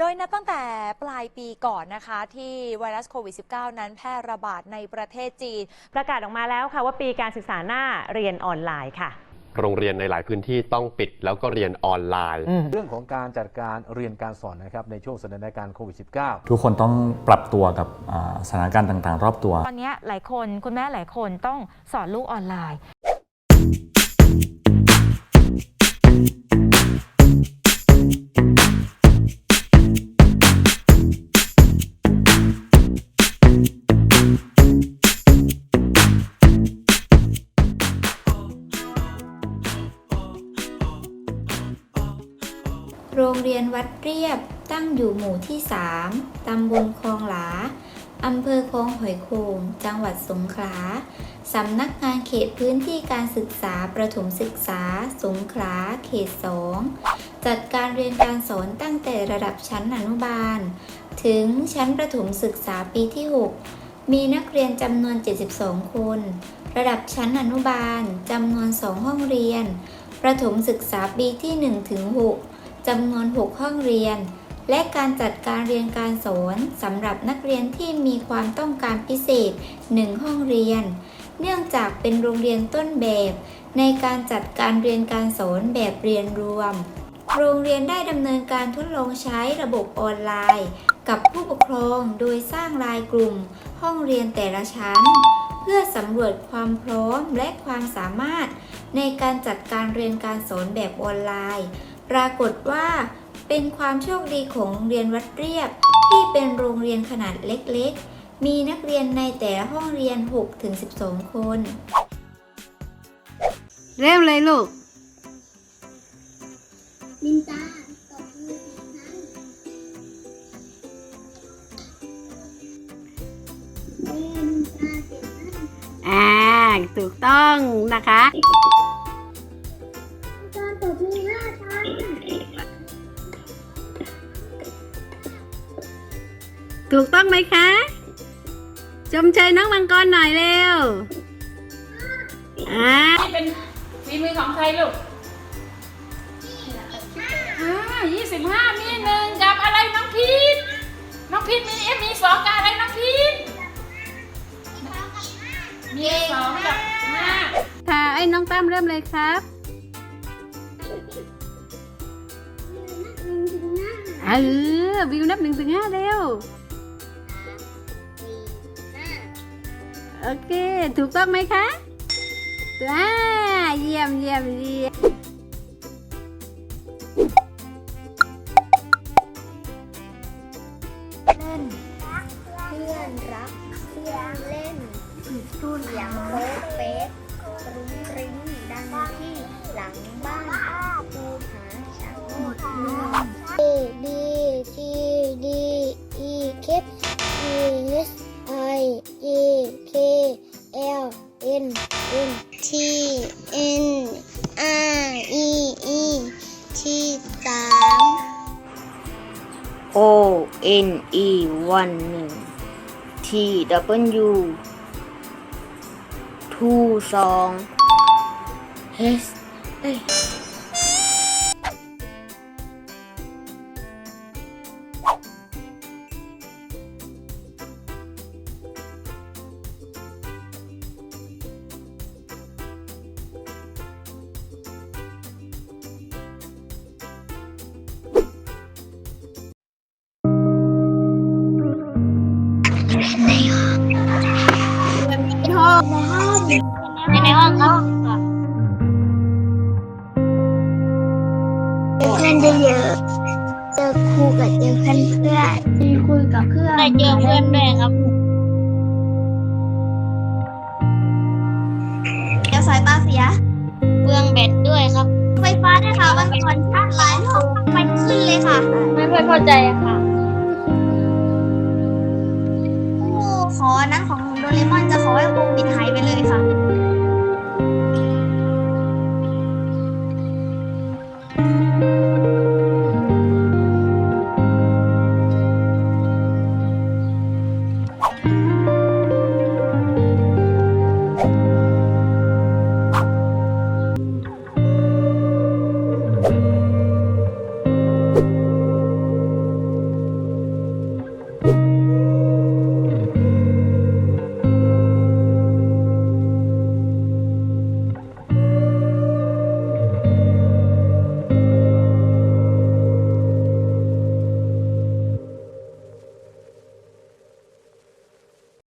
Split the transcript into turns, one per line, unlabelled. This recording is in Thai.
โดยนับตั้งแต่ปลายปีก่อนนะคะ ที่ไวรัสโควิด -19 นั้นแพร่ระบาดในประเทศจีน
ประกาศออกมาแล้วค่ะว่าปีการศึกษาหน้าเรียนออนไลน์ค่ะ
โรงเรียนในหลายพื้นที่ต้องปิดแล้วก็เรียนออนไลน์
เรื่องของการจัดการเรียนการสอนนะครับในช่วงสถานการณ์โควิด -19
ทุกคนต้องปรับตัวกับอ่าสถานการณ์ต่างๆ รอบตัว
ตอนเนี้ยหลายคนคุณแม่หลายคนต้องสอนลูกออนไลน์
โรงเรียนวัดเรียบตั้งอยู่หมู่ที่ 3 ตำบลคลองหลา อำเภอคลองหอยโขง จังหวัดสงขลา สำนักงานเขตพื้นที่การศึกษาประถมศึกษา สงขลา เขต 2 จัดการเรียนการสอนตั้งแต่ระดับชั้นอนุบาล ถึงชั้นประถมศึกษาปีที่ 6 มีนักเรียนจำนวน 72 คน ระดับชั้นอนุบาลจำนวน 2 ห้องเรียน ประถมศึกษาปีที่1ถึง6 จำนวน 6 ห้องเรียน และการจัดการเรียนการสอนสำหรับนักเรียนที่มีความต้องการพิเศษ 1 ห้องเรียน เนื่องจากเป็นโรงเรียนต้นแบบ ในการจัดการเรียนการสอนแบบเรียนรวม โรงเรียนได้ดำเนินการทดลองใช้ระบบออนไลน์ กับผู้ปกครองโดยสร้างรายกลุ่ม ห้องเรียนแต่ละชั้น เพื่อสำรวจความพร้อมและความสามารถ ในการจัดการเรียนการสอนแบบออนไลน์ ปรากฏว่าเป็นความโชคดีของโรงเรียนวัดเรียบ ที่เป็นโรงเรียนขนาดเล็กๆ มีนักเรียนในแต่ละห้องเรียน 6-12 คน
เริ่มเลยลูก
ลินตาตบมือสี่ครั้งเล่นตาเจ็บนะ
อ่า ถูกต้องนะคะ ถูกต้องไหมคะ ชมเชยน้องมังกรหน่อยเร็ว อ่า
นี่เป็นฝีมือของใครลูกอ่ายี่สิบห้ามีหนึ่งกับอะไรน้องพีทน้องพีทมีเอฟมีสองกับอะไรน้องพีทมีสองกับห้า
ค่ะ ไอ้น้องตั้มเริ่มเลยครับ
หนึ่งถึงห้า
เออวิวนับหนึ่งถึงห้าเร็ว โอเค ถูกต้องไหมคะว้าเยี่ยมเยี่ยมเยี่ยม
เล่นเพื่อนรักเพื่อนเล่นเสียงโป๊ะเป๊ะรุ้งริ้งดังที่หลังบ้านภูผาชักหมดเมือง A
O N E วันหนึ่ง T W ทูสอง H เอ้ย
ในห้องครับเจอเพื่อนได้เยอะเจอครูกับเจอเพื่อนเพื่อนมีคุยกับเพื่อนได้เจอเพื่อนด้วยครับเดี๋ยวสายตาเสียเปลืองแบตด้วยครับ ไฟฟ้าด้วยค่ะวันก่อนชาร์จหลายรอบไฟขึ้นเลยค่ะ ไม่ค่อยเข้าใจอะค่ะ